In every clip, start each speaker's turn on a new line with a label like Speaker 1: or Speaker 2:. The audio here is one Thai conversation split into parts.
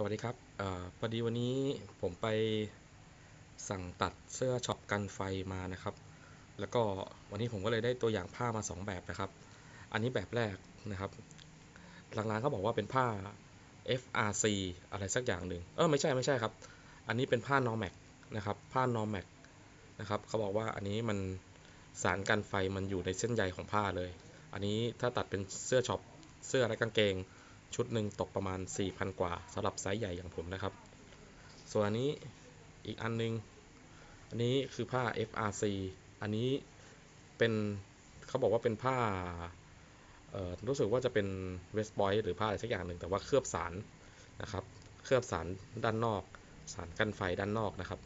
Speaker 1: สวัสดีครับอพอดีวันนี้ผมไปสั่งตัดเสื้อช็อปกันไฟมานะครับ แล้วก็วันนี้ผมก็เลยได้ตัวอย่างผ้ามา 2 แบบนะครับ อันนี้แบบแรกนะครับทางร้านเขาบอกว่าเป็นผ้า FRC อะไรสักอย่างหนึ่งเออไม่ใช่ไม่ใช่ครับ อันนี้เป็นผ้า Normax นะครับ ผ้า Normax นะครับเขาบอกว่าอันนี้มันสารกันไฟมันอยู่ในเส้นใยของผ้าเลย อันนี้ถ้าตัดเป็นเสื้อช็อปเสื้อและกางเกง ชุดหนึ่งตกประมาณ 4,000 กว่าสำหรับไซส์ใหญ่อย่างผมนะครับ ส่วนอันนี้อีกอันนึง อันนี้คือผ้า FRC อันนี้เป็นเขาบอกว่าเป็นผ้ารู้สึกว่าจะเป็นเวสบอยหรือผ้าอะไรสักอย่างหนึ่งแต่ว่าเคลือบสารนะครับ เคลือบสารด้านนอก สารกันไฟด้านนอกนะครับ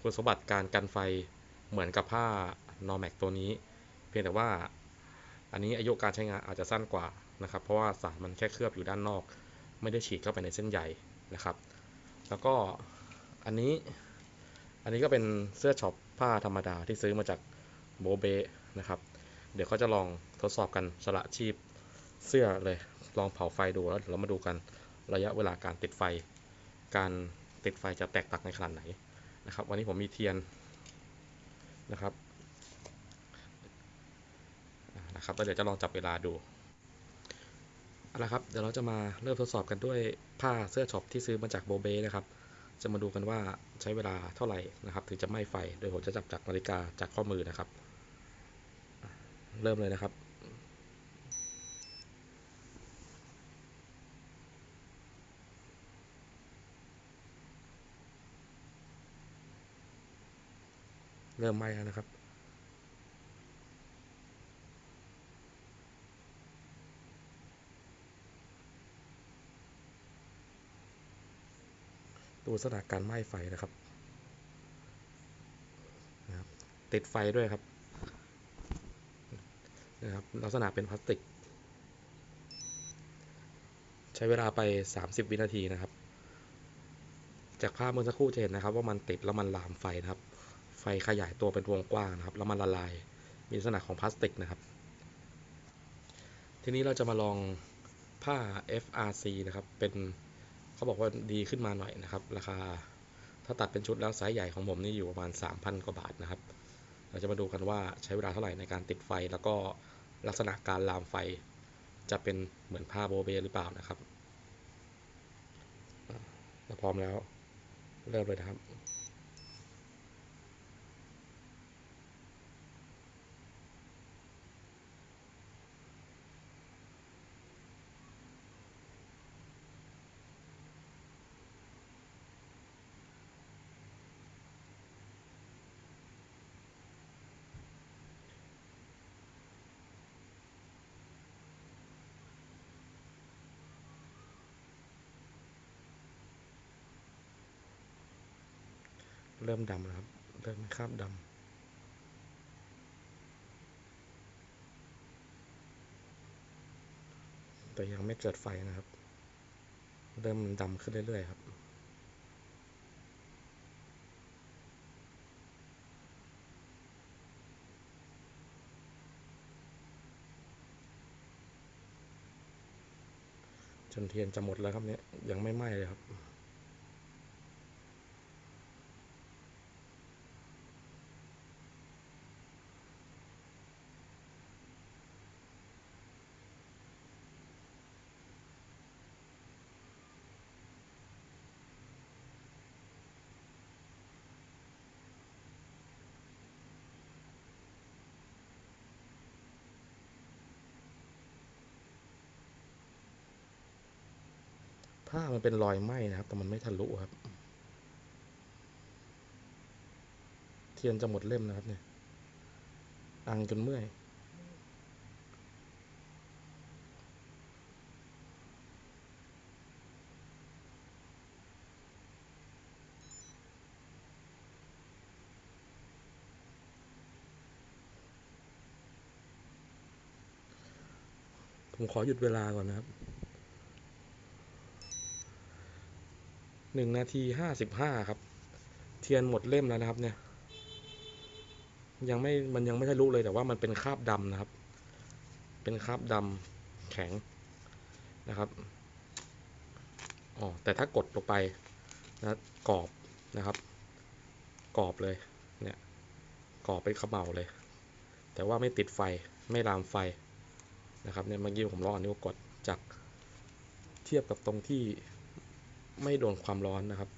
Speaker 1: คุณสมบัติการกันไฟเหมือนกับผ้า Normax ตัวนี้ เพียงแต่ว่าอันนี้อายุการใช้งานอาจจะสั้นกว่า นะครับ เพราะว่าสารมันแค่เคลือบอยู่ด้านนอก ไม่ได้ฉีดเข้าไปในเส้นใยนะครับ แล้วก็อันนี้อันนี้ก็เป็นเสื้อช็อปผ้าธรรมดาที่ซื้อมาจากโบเบนะครับ เดี๋ยวเขาจะลองทดสอบกันสละชีพเสื้อเลยลองเผาไฟดูแล้วเดี๋ยวเรามาดูกันระยะเวลาการติดไฟ การติดไฟจะแตกต่างในขนาดไหนนะครับ วันนี้ผมมีเทียนนะครับนะครับแล้วเดี๋ยวจะลองจับเวลาดู เอาละครับ เดี๋ยวเราจะมาเริ่มทดสอบกันด้วยผ้าเสื้อช็อปที่ซื้อมาจากโบเบนะครับ จะมาดูกันว่าใช้เวลาเท่าไหร่นะครับ ถึงจะไหม้ไฟ โดยผมจะจับจากนาฬิกาจากข้อมือนะครับ เริ่มเลยนะครับเริ่มไหม้แล้วนะครับ ดูลักษณะการไหม้ไฟนะครับนะครับติดไฟด้วยครับนะครับลักษณะเป็นพลาสติก ใช้เวลาไป 30 วินาทีนะครับ จากภาพเมื่อสักครู่จะเห็นนะครับ ว่ามันติดแล้วมันลามไฟนะครับ ไฟขยายตัวเป็นวงกว้างนะครับ แล้วมันละลายมีลักษณะของพลาสติกนะครับ ทีนี้เราจะมาลองผ้า FRC นะครับเป็น เขาบอกว่าดีขึ้นมาหน่อยนะครับ ราคาถ้าตัดเป็นชุดแล้วไซส์ใหญ่ของผมนี่อยู่ประมาณ 3,000 กว่าบาทนะครับ เราจะมาดูกันว่าใช้เวลาเท่าไหร่ในการติดไฟ แล้วก็ลักษณะการลามไฟ จะเป็นเหมือนผ้าโบเบหรือเปล่านะครับเราพร้อมแล้วเริ่มเลยนะครับ เริ่มดำแล้วครับ เริ่มคราบดำแต่ยังไม่เกิดไฟนะครับ เริ่มดำขึ้นเรื่อยๆครับ จนเทียนจะหมดแล้วครับเนี่ยยังไม่ไหม้เลยครับามันเป็นรอยไหม้นะครับ แต่มันไม่ทะลุครับ เทียนจะหมดเล่มนะครับ เนี่ย อังจนเมื่อย ผมขอหยุดเวลาก่อนนะครับ หนึ่งนาทีห้าสิบห้าครับ เทียนหมดเล่มแล้วนะครับ เนี่ย ยังไม่มันยังไม่ทะลุเลยแต่ว่ามันเป็นคราบดำนะครับ เป็นคราบดำแข็งนะครับอ๋อแต่ถ้ากดลงไปนะกรอบนะครับกรอบเลยเนี่ยกรอบไปนเขม่าเลย แต่ว่าไม่ติดไฟไม่ลามไฟนะครับเนี่ยเมื่อกี้ผมลองอันนิ้กดจากเทียบกับตรงที่ ไม่โดนความร้อนนะครับ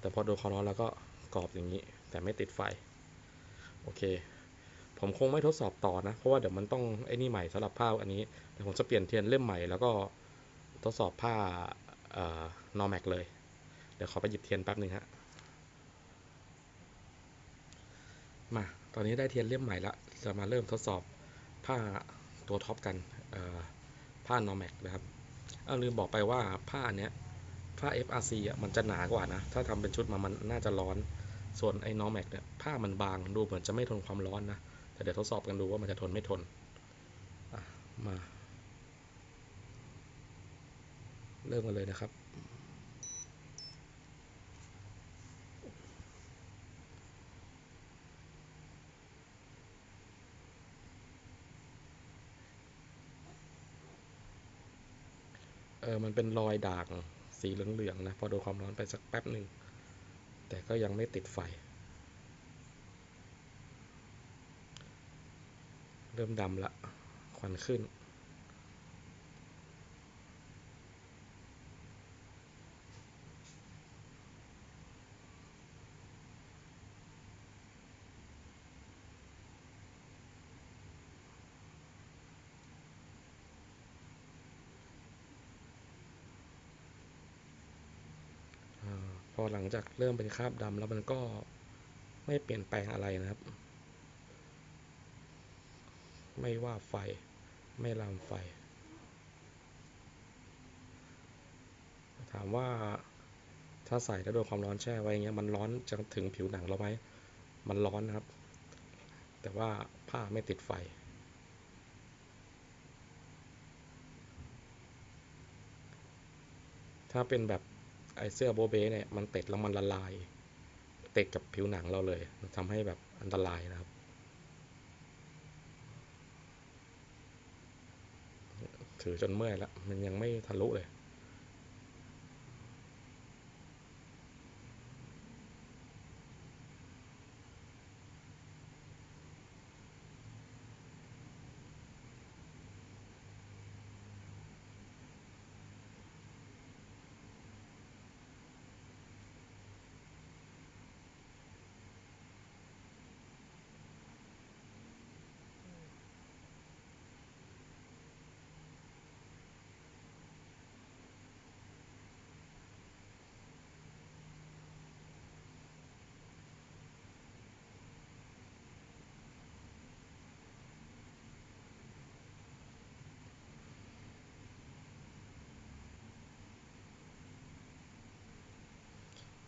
Speaker 1: แต่พอโดนความร้อนแล้วก็กรอบอย่างนี้ แต่ไม่ติดไฟ โอเค ผมคงไม่ทดสอบต่อนะ เพราะว่าเดี๋ยวมันต้องไอ้นี่ใหม่สำหรับผ้าอันนี้เดี๋ยวผมจะเปลี่ยนเทียนเล่มใหม่แล้วก็ทดสอบผ้านอร์แม็กเลย เดี๋ยวขอไปหยิบเทียนแป๊บหนึ่งฮะ มา ตอนนี้ได้เทียนเล่มใหม่ละจะมาเริ่มทดสอบผ้าตัวท็อปกันผ้านอร์แม็กนะครับ เอาลืมบอกไปว่าผ้าเนี้ย ผ้า FRC อะมันจะหนากว่านะ ถ้าทำเป็นชุดมามันน่าจะร้อน ส่วนไอ้นอร์แม็กเนี่ยผ้ามันบางดูเหมือนจะไม่ทนความร้อนนะ แต่เดี๋ยวทดสอบกันดูว่ามันจะทนไม่ทนมา เริ่มกันเลยนะครับเออ มันเป็นรอยด่าง สีเหลืองๆนะพอโดนความร้อนไปสักแป๊บหนึ่งแต่ก็ยังไม่ติดไฟ เริ่มดำละควันขึ้น พ อหลังจากเริ่มเป็นคราบดำแล้วมันก็ไม่เปลี่ยนแปลงอะไรนะครับ ไม่ว่าไฟ ไม่ลามไฟ ถามว่าถ้าใส่แล้วโดนความร้อนแช่ไว้เงี้ยมันร้อนจะถึงผิวหนังเราไหมมันร้อนนะครับ แต่ว่าผ้าไม่ติดไฟถ้าเป็นแบบ ไอเสื้อโบเบ้เนี่ยมันติดแล้วมันละลาย ติดกับผิวหนังเราเลยทำให้แบบอันตรายนะครับ ถือจนเมื่อยแล้ว มันยังไม่ทะลุเลย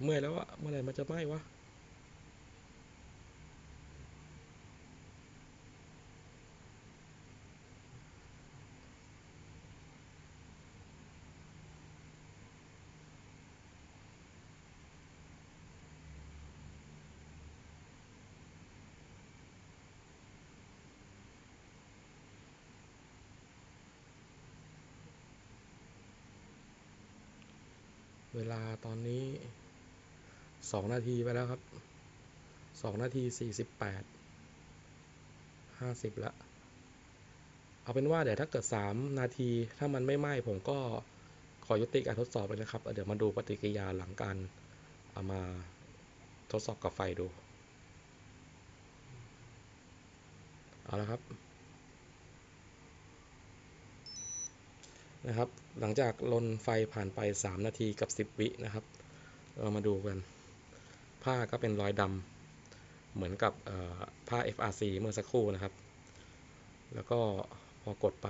Speaker 1: เมื่อยแล้วอะเมื่อไหร่มันจะไหม้วะเวลาตอนนี้ สองนาทีไปแล้วครับสองนาทีสี่สิบแปดห้าสิบละเอาเป็นว่าเดี๋ยวถ้าเกิดสามนาทีถ้ามันไม่ไหม้ผมก็ขอยุติการทดสอบเลยนะครับ เดี๋ยวมาดูปฏิกิริยาหลังการเอามาทดสอบกับไฟดู เอาละครับนะครับ หลังจากลนไฟผ่านไป 3 นาทีกับ 10 วินะครับ เรามาดูกัน ผ้าก็เป็นรอยดำเหมือนกับผ้า FRC เมื่อสักครู่นะครับ แล้วก็พอกดไป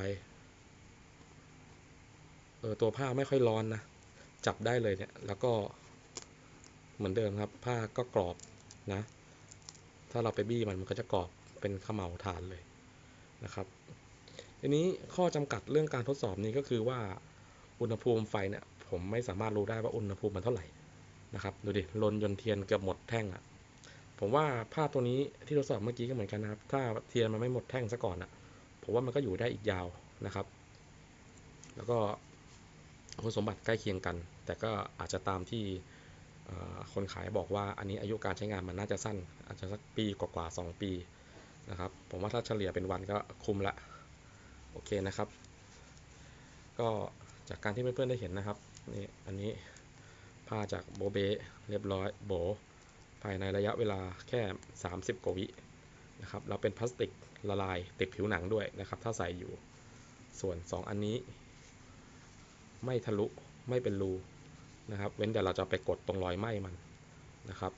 Speaker 1: เออตัวผ้าไม่ค่อยร้อนนะ จับได้เลยเนี่ย แล้วก็เหมือนเดิมครับ ผ้าก็กรอบนะ ถ้าเราไปบี้มันมันก็จะกรอบเป็นขมเหลาฐานเลยนะครับทีนี้ข้อจำกัดเรื่องการทดสอบนี้ก็คือว่าอุณหภูมิไฟเนี่ยผมไม่สามารถรู้ได้ว่าอุณหภูมิมันเท่าไหร่ นะครับดูดิลนยนเทียนเกือบหมดแท่งอะ่ะผมว่าผ้าตัวนี้ที่ทดสอบเมื่อกี้ก็เหมือนกันนะครับ ถ้าเทียนมันไม่หมดแท่งซะก่อนอะ่ะผมว่ามันก็อยู่ได้อีกยาวนะครับ แล้วก็คุณสมบัติใกล้เคียงกัน แต่ก็อาจจะตามที่คนขายบอกว่าอันนี้อายุการใช้งานมันน่าจะสั้น อาจจะสักปีกว่าๆสองปีนะครับ ผมว่าถ้าเฉลี่ยเป็นวันก็คุ้มละโอเคนะครับ ก็จากการที่เพื่อนๆได้เห็นนะครับนี่อันนี้ ผ้าจากโบเบเรียบร้อยโบ ภายในระยะเวลาแค่ 30 กว่าวินะครับแล้วเป็นพลาสติกละลายติดผิวหนังด้วยนะครับ ถ้าใส่อยู่ส่วน 2 อันนี้ ไม่ทะลุไม่เป็นรูนะครับ เว้นแต่เราจะไปกดตรงรอยไหม้มันนะครับ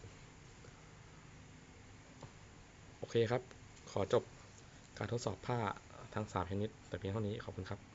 Speaker 1: โอเคครับ ขอจบการทดสอบผ้าทั้ง 3 ชนิด แต่เพียงเท่านี้ขอบคุณครับ